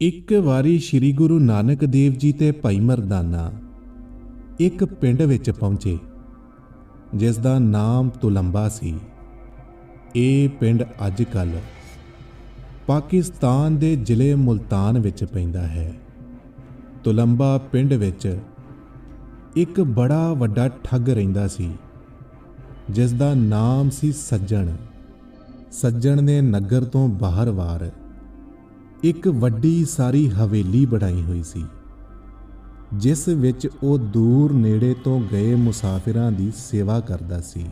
ਇੱਕ ਵਾਰੀ ਸ੍ਰੀ ਗੁਰੂ ਨਾਨਕ ਦੇਵ ਜੀ ਤੇ ਭਾਈ ਮਰਦਾਨਾ ਇੱਕ ਪਿੰਡ ਵਿੱਚ ਪਹੁੰਚੇ, ਜਿਸ ਦਾ ਨਾਮ ਤੁਲੰਬਾ ਸੀ। ਇਹ ਪਿੰਡ ਅੱਜ ਕੱਲ ਪਾਕਿਸਤਾਨ ਦੇ ਜ਼ਿਲ੍ਹੇ ਮੁਲਤਾਨ ਵਿੱਚ ਪੈਂਦਾ ਹੈ। ਤੁਲੰਬਾ ਪਿੰਡ ਵਿੱਚ ਇੱਕ ਬੜਾ ਵੱਡਾ ਠੱਗ ਰਹਿੰਦਾ ਸੀ, ਜਿਸ ਦਾ ਨਾਮ ਸੀ ਸੱਜਣ। ਸੱਜਣ ਨੇ ਨਗਰ ਤੋਂ ਬਾਹਰ-ਵਾਰ ਇੱਕ ਵੱਡੀ ਸਾਰੀ ਹਵੇਲੀ ਬਣਾਈ ਹੋਈ ਸੀ, ਜਿਸ ਵਿੱਚ ਉਹ ਦੂਰ ਨੇੜੇ ਤੋਂ ਗਏ ਮੁਸਾਫਿਰਾਂ ਦੀ ਸੇਵਾ ਕਰਦਾ ਸੀ।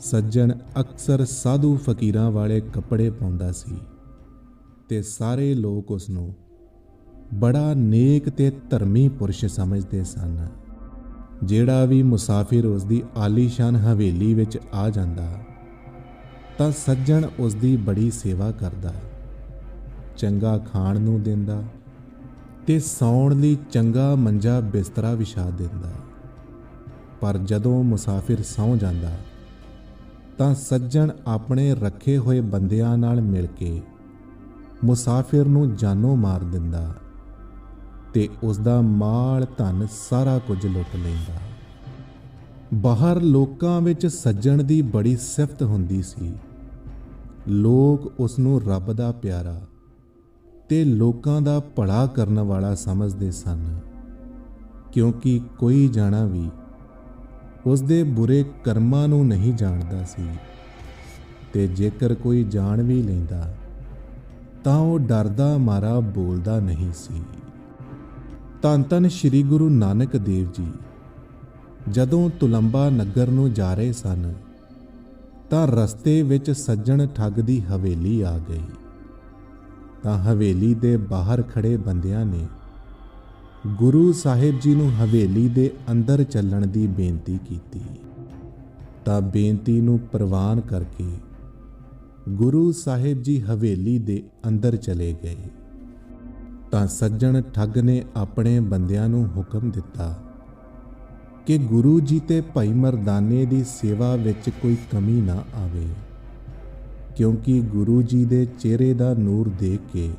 ਸੱਜਣ ਅਕਸਰ ਸਾਧੂ ਫਕੀਰਾਂ ਵਾਲੇ ਕੱਪੜੇ ਪਾਉਂਦਾ ਸੀ ਤੇ ਸਾਰੇ ਲੋਕ ਉਸ ਨੂੰ ਬੜਾ ਨੇਕ ਤੇ ਧਰਮੀ ਪੁਰਸ਼ ਸਮਝਦੇ ਸਨ, ਜਿਹੜਾ ਵੀ ਮੁਸਾਫਿਰ ਉਸ ਦੀ ਆਲੀਸ਼ਾਨ ਹਵੇਲੀ ਵਿੱਚ ਆ ਜਾਂਦਾ, ਤਾਂ ਸੱਜਣ ਉਸ ਦੀ ਬੜੀ ਸੇਵਾ ਕਰਦਾ। ਚੰਗਾ ਖਾਣ ਨੂੰ ਦਿੰਦਾ ਤੇ ਸੌਣ ਲਈ ਚੰਗਾ ਮੰਜਾ ਬਿਸਤਰਾ ਵਿਛਾ ਦਿੰਦਾ। ਪਰ ਜਦੋਂ ਮੁਸਾਫਿਰ ਸੌਂ ਜਾਂਦਾ, ਤਾਂ ਸੱਜਣ ਆਪਣੇ ਰੱਖੇ ਹੋਏ ਬੰਦਿਆਂ ਨਾਲ ਮਿਲ ਕੇ ਮੁਸਾਫਿਰ ਨੂੰ ਜਾਨੋਂ ਮਾਰ ਦਿੰਦਾ ਤੇ ਉਸ ਦਾ ਮਾਲ ਧਨ ਸਾਰਾ ਕੁਝ ਲੁੱਟ ਲੈਂਦਾ। ਬਾਹਰ ਲੋਕਾਂ ਵਿੱਚ ਸੱਜਣ ਦੀ ਬੜੀ ਸਿਫਤ ਹੁੰਦੀ ਸੀ। ਲੋਕ ਉਸ ਨੂੰ ਰੱਬ ਦਾ ਪਿਆਰਾ ਤੇ ਲੋਕਾਂ ਦਾ ਭਲਾ ਕਰਨ ਵਾਲਾ ਸਮਝਦੇ ਸਨ, ਕਿਉਂਕਿ ਕੋਈ ਜਾਣਾ ਵੀ ਉਸ ਦੇ ਬੁਰੇ ਕਰਮਾਂ ਨੂੰ ਨਹੀਂ ਜਾਣਦਾ ਸੀ ਤੇ ਜੇਕਰ ਕੋਈ ਜਾਣ ਵੀ ਲੈਂਦਾ, ਤਾਂ ਉਹ ਡਰਦਾ ਮਾਰਾ ਬੋਲਦਾ ਨਹੀਂ ਸੀ। ਧੰਨ ਧੰਨ ਸ੍ਰੀ ਗੁਰੂ ਨਾਨਕ ਦੇਵ ਜੀ, ਜਦੋਂ ਤੁਲੰਬਾ ਨਗਰ ਨੂੰ ਜਾ ਰਹੇ ਸਨ, ਤਾਂ ਰਸਤੇ ਵਿੱਚ ਸੱਜਣ ਠੱਗ ਦੀ ਹਵੇਲੀ ਆ ਗਈ। ਤਾਂ ਹਵੇਲੀ ਦੇ ਬਾਹਰ ਖੜੇ ਬੰਦਿਆਂ ਨੇ ਗੁਰੂ ਸਾਹਿਬ ਜੀ ਨੂੰ ਹਵੇਲੀ ਦੇ ਅੰਦਰ ਚੱਲਣ ਦੀ ਬੇਨਤੀ ਕੀਤੀ। ਤਾਂ ਬੇਨਤੀ ਨੂੰ ਪ੍ਰਵਾਨ ਕਰਕੇ ਗੁਰੂ ਸਾਹਿਬ ਜੀ ਹਵੇਲੀ ਦੇ ਅੰਦਰ ਚਲੇ ਗਏ। ਤਾਂ ਸੱਜਣ ਠੱਗ ਨੇ ਆਪਣੇ ਬੰਦਿਆਂ ਨੂੰ ਹੁਕਮ ਦਿੱਤਾ ਕਿ ਗੁਰੂ ਜੀ ਤੇ ਭਾਈ ਮਰਦਾਨੇ ਦੀ ਸੇਵਾ ਵਿੱਚ ਕੋਈ ਕਮੀ ਨਾ ਆਵੇ। ਕਿਉਂਕਿ ਗੁਰੂ ਜੀ ਦੇ ਚਿਹਰੇ ਦਾ ਨੂਰ ਦੇਖ ਕੇ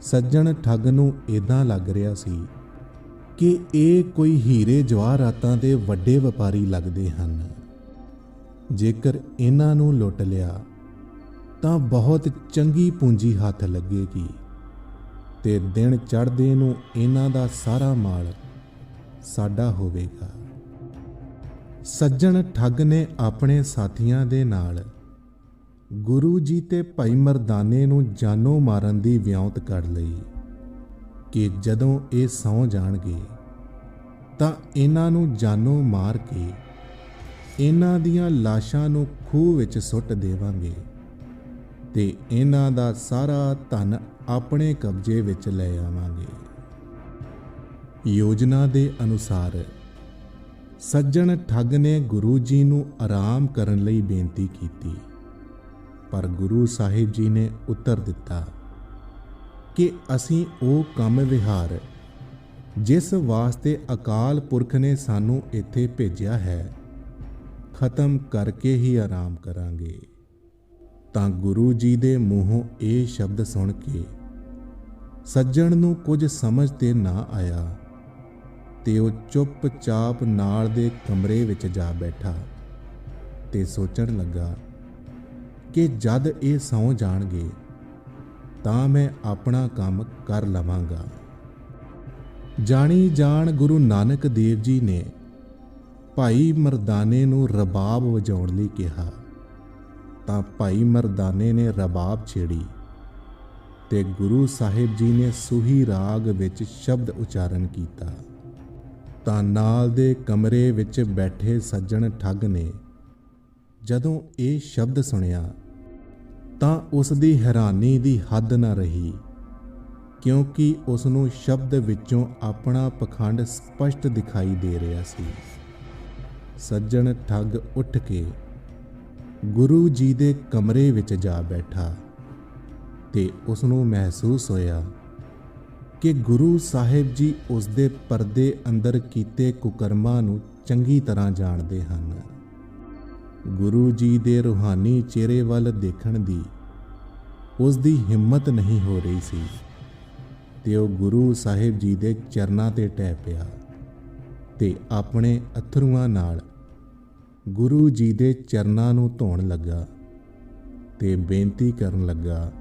ਸੱਜਣ ਠੱਗ ਨੂੰ ਇਦਾਂ ਲੱਗ ਰਿਹਾ ਸੀ ਕਿ ਇਹ ਕੋਈ ਹੀਰੇ ਜਵਾਹਰਾਤਾਂ ਦੇ ਵੱਡੇ ਵਪਾਰੀ ਲੱਗਦੇ ਹਨ। ਜੇਕਰ ਇਹਨਾਂ ਨੂੰ ਲੁੱਟ ਲਿਆ, ਤਾਂ ਬਹੁਤ ਚੰਗੀ ਪੂੰਜੀ ਹੱਥ ਲੱਗੇਗੀ ਤੇ ਦਿਨ ਚੜ੍ਹਦੇ ਨੂੰ ਇਹਨਾਂ ਦਾ ਸਾਰਾ ਮਾਲ ਸਾਡਾ ਹੋਵੇਗਾ। ਸੱਜਣ ਠੱਗ ਨੇ ਆਪਣੇ ਸਾਥੀਆਂ ਦੇ ਨਾਲ ਗੁਰੂ ਜੀ ਤੇ ਭਾਈ ਮਰਦਾਨੇ ਨੂੰ ਜਾਨੋਂ ਮਾਰਨ ਦੀ ਵਿਉਂਤ ਕਰ ਲਈ ਕਿ ਜਦੋਂ ਇਹ ਸੌ ਜਾਣਗੇ, ਤਾਂ ਇਹਨਾਂ ਨੂੰ ਜਾਨੋਂ ਮਾਰ ਕੇ ਇਹਨਾਂ ਦੀਆਂ ਲਾਸ਼ਾਂ ਨੂੰ ਖੂਹ ਵਿੱਚ ਸੁੱਟ ਦੇਵਾਂਗੇ ਤੇ ਇਹਨਾਂ ਦਾ ਸਾਰਾ ਧਨ ਆਪਣੇ ਕਬਜ਼ੇ ਵਿੱਚ ਲੈ ਆਵਾਂਗੇ। ਯੋਜਨਾ ਦੇ ਅਨੁਸਾਰ ਸੱਜਣ ਠੱਗ ਨੇ ਗੁਰੂ ਜੀ ਨੂੰ ਆਰਾਮ ਕਰਨ ਲਈ ਬੇਨਤੀ ਕੀਤੀ। ਪਰ ਗੁਰੂ ਸਾਹਿਬ ਜੀ ਨੇ ਉੱਤਰ ਦਿੱਤਾ ਕਿ ਅਸੀਂ ਉਹ ਕੰਮ ਵਿਹਾਰ, ਜਿਸ ਵਾਸਤੇ ਅਕਾਲ ਪੁਰਖ ਨੇ ਸਾਨੂੰ ਇੱਥੇ ਭੇਜਿਆ ਹੈ, ਖਤਮ ਕਰਕੇ ਹੀ ਆਰਾਮ ਕਰਾਂਗੇ। ਤਾਂ ਗੁਰੂ ਜੀ ਦੇ ਮੂੰਹੋਂ ਇਹ ਸ਼ਬਦ ਸੁਣ ਕੇ ਸੱਜਣ ਨੂੰ ਕੁਝ ਸਮਝ ਤੇ ਨਾ ਆਇਆ ਤੇ ਉਹ ਚੁੱਪਚਾਪ ਨਾਲ ਦੇ ਕਮਰੇ ਵਿੱਚ ਜਾ ਬੈਠਾ ਤੇ ਸੋਚਣ ਲੱਗਾ ਕਿ ਜਦ ਇਹ ਸੌ ਜਾਣਗੇ, ਤਾਂ ਮੈਂ ਆਪਣਾ ਕੰਮ ਕਰ ਲਵਾਂਗਾ। ਜਾਣੀ ਜਾਣ ਗੁਰੂ ਨਾਨਕ ਦੇਵ ਜੀ ਨੇ ਭਾਈ ਮਰਦਾਨੇ ਨੂੰ ਰਬਾਬ ਵਜਾਉਣ ਲਈ ਕਿਹਾ, ਤਾਂ ਭਾਈ ਮਰਦਾਨੇ ਨੇ ਰਬਾਬ ਛੇੜੀ ਤੇ ਗੁਰੂ ਸਾਹਿਬ ਜੀ ਨੇ ਸੁਹੀ ਰਾਗ ਵਿੱਚ ਸ਼ਬਦ ਉਚਾਰਨ ਕੀਤਾ। ਤਾਂ ਨਾਲ ਦੇ ਕਮਰੇ ਵਿੱਚ ਬੈਠੇ ਸੱਜਣ ਠੱਗ ਨੇ ਜਦੋਂ ਇਹ ਸ਼ਬਦ ਸੁਣਿਆ ਤਾਂ ਉਸ ਦੀ ਹੈਰਾਨੀ ਦੀ ਹੱਦ ਨਾ ਰਹੀ, ਕਿਉਂਕਿ ਉਸ ਨੂੰ ਸ਼ਬਦ ਵਿੱਚੋਂ ਆਪਣਾ ਪਖੰਡ ਸਪਸ਼ਟ ਦਿਖਾਈ ਦੇ ਰਿਹਾ ਸੀ। ਸੱਜਣ ਠੱਗ ਉੱਠ ਕੇ ਗੁਰੂ ਜੀ ਦੇ ਕਮਰੇ ਵਿੱਚ ਜਾ ਬੈਠਾ ਤੇ ਉਸ ਨੂੰ ਮਹਿਸੂਸ ਹੋਇਆ ਕਿ ਗੁਰੂ ਸਾਹਿਬ ਜੀ ਉਸ ਦੇ ਪਰਦੇ ਅੰਦਰ ਕੀਤੇ ਕੁਕਰਮਾਂ ਨੂੰ ਚੰਗੀ ਤਰ੍ਹਾਂ ਜਾਣਦੇ ਹਨ। ਗੁਰੂ ਜੀ ਦੇ ਰੂਹਾਨੀ ਚਿਹਰੇ ਵੱਲ ਦੇਖਣ ਦੀ ਉਸ ਦੀ ਹਿੰਮਤ ਨਹੀਂ ਹੋ ਰਹੀ ਸੀ। ਤੇ ਉਹ ਗੁਰੂ ਸਾਹਿਬ ਜੀ ਦੇ ਚਰਨਾਂ ਤੇ ਟਹਿ ਪਿਆ ਤੇ ਆਪਣੇ ਅਥਰੂਆਂ ਨਾਲ ਗੁਰੂ ਜੀ ਦੇ ਚਰਨਾਂ ਨੂੰ ਧੋਣ ਲੱਗਾ ਤੇ ਬੇਨਤੀ ਕਰਨ ਲੱਗਾ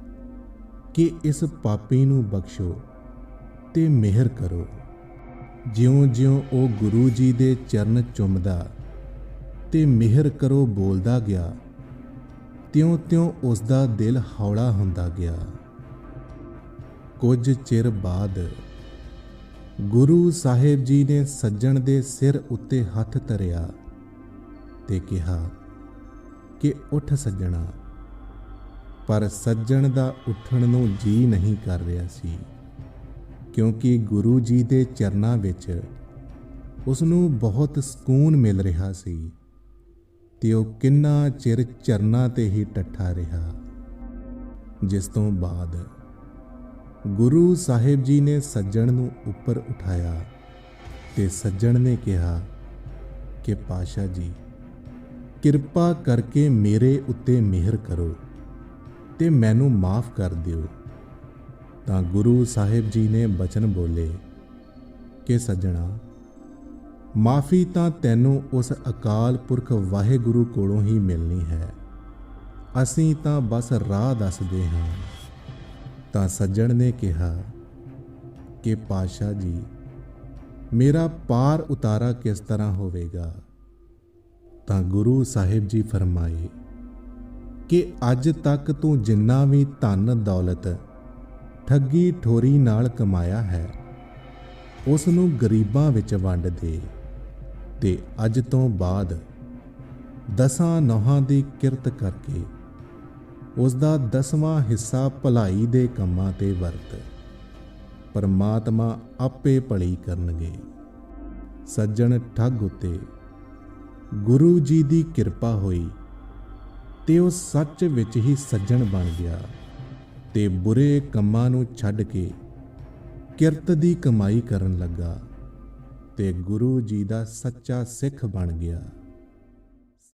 ਕਿ ਇਸ ਪਾਪੀ ਨੂੰ ਬਖਸ਼ੋ ਤੇ ਮਿਹਰ ਕਰੋ। ਜਿਉਂ-ਜਿਉਂ ਉਹ ਗੁਰੂ ਜੀ ਦੇ ਚਰਨ ਚੁੰਮਦਾ ਤੇ ਮਿਹਰ ਕਰੋ ਬੋਲਦਾ ਗਿਆ। ਤਿਉਂ-ਤਿਉਂ ਉਸ ਦਾ ਦਿਲ ਹੌਲਾ ਹੁੰਦਾ ਗਿਆ। ਕੁਝ ਚਿਰ ਬਾਅਦ ਗੁਰੂ ਸਾਹਿਬ ਜੀ ਨੇ ਸੱਜਣ ਦੇ ਸਿਰ ਉੱਤੇ ਹੱਥ ਧਰਿਆ ਤੇ ਕਿਹਾ ਕਿ ਉੱਠ ਸੱਜਣਾ। ਪਰ ਸੱਜਣ ਦਾ ਉੱਠਣ ਨੂੰ ਜੀ ਨਹੀਂ ਕਰ ਰਿਹਾ ਸੀ, ਕਿਉਂਕਿ ਗੁਰੂ ਜੀ ਦੇ ਚਰਨਾਂ ਵਿੱਚ ਉਸ ਨੂੰ ਬਹੁਤ ਸਕੂਨ ਮਿਲ ਰਿਹਾ ਸੀ। ਤੇ ਉਹ ਕਿੰਨਾ ਚਿਰ ਚਰਨਾਂ ਤੇ ਹੀ ਟੱਠਾ ਰਿਹਾ। ਜਿਸ ਤੋਂ ਬਾਅਦ ਗੁਰੂ ਸਾਹਿਬ ਜੀ ਨੇ ਸੱਜਣ ਨੂੰ ਉੱਪਰ ਉਠਾਇਆ ਤੇ ਸੱਜਣ ਨੇ ਕਿਹਾ ਕਿ, ਪਾਸ਼ਾ ਜੀ, ਕਿਰਪਾ ਕਰਕੇ ਮੇਰੇ ਉੱਤੇ ਮਿਹਰ ਕਰੋ ਤੇ ਮੈਨੂੰ ਮਾਫ ਕਰ ਦਿਓ। ਤਾਂ ਗੁਰੂ ਸਾਹਿਬ ਜੀ ਨੇ ਬਚਨ ਬੋਲੇ ਕਿ, ਸੱਜਣਾ ਮਾਫੀ ਤਾਂ ਤੈਨੂੰ ਉਸ ਅਕਾਲ ਪੁਰਖ ਵਾਹਿਗੁਰੂ ਕੋਲੋਂ ਹੀ ਮਿਲਣੀ ਹੈ। ਅਸੀਂ ਤਾਂ ਬਸ ਰਾਹ ਦੱਸਦੇ ਹਾਂ। ਤਾਂ ਸੱਜਣ ਨੇ ਕਿਹਾ, ਕਿ ਪਾਸ਼ਾ ਜੀ, ਮੇਰਾ ਪਾਰ ਉਤਾਰਾ ਕਿਸ ਤਰ੍ਹਾਂ ਹੋਵੇਗਾ? ਤਾਂ ਗੁਰੂ ਸਾਹਿਬ ਜੀ ਫਰਮਾਏ, ਕਿ ਅੱਜ ਤੱਕ ਤੂੰ ਜਿੰਨਾ ਵੀ ਧਨ ਦੌਲਤ ਠੱਗੀ ਠੋਰੀ ਨਾਲ ਕਮਾਇਆ ਹੈ ਉਸ ਨੂੰ ਗਰੀਬਾਂ ਵਿੱਚ ਵੰਡ ਦੇ। ਤੇ ਅੱਜ ਤੋਂ ਬਾਅਦ ਦਸਾਂ ਨੋਹਾਂ ਦੀ ਕਿਰਤ ਕਰਕੇ ਉਸ ਦਾ ਦਸਵਾਂ ਹਿੱਸਾ ਭਲਾਈ ਦੇ ਕੰਮਾਂ ਤੇ ਵਰਤ, ਪਰਮਾਤਮਾ ਆਪੇ ਭਲੀ ਕਰਨਗੇ। ਸੱਜਣ ਠੱਗ ਉਤੇ ਗੁਰੂ ਜੀ ਦੀ ਕਿਰਪਾ ਹੋਈ ਤੇ ਉਹ ਸੱਚ ਵਿੱਚ ਹੀ ਸੱਜਣ ਬਣ ਗਿਆ ਤੇ ਬੁਰੇ ਕੰਮਾਂ ਨੂੰ ਛੱਡ ਕੇ ਕਿਰਤ ਦੀ ਕਮਾਈ ਕਰਨ ਲੱਗਾ। ਤੇ ਗੁਰੂ ਜੀ ਦਾ ਸੱਚਾ ਸਿੱਖ ਬਣ ਗਿਆ।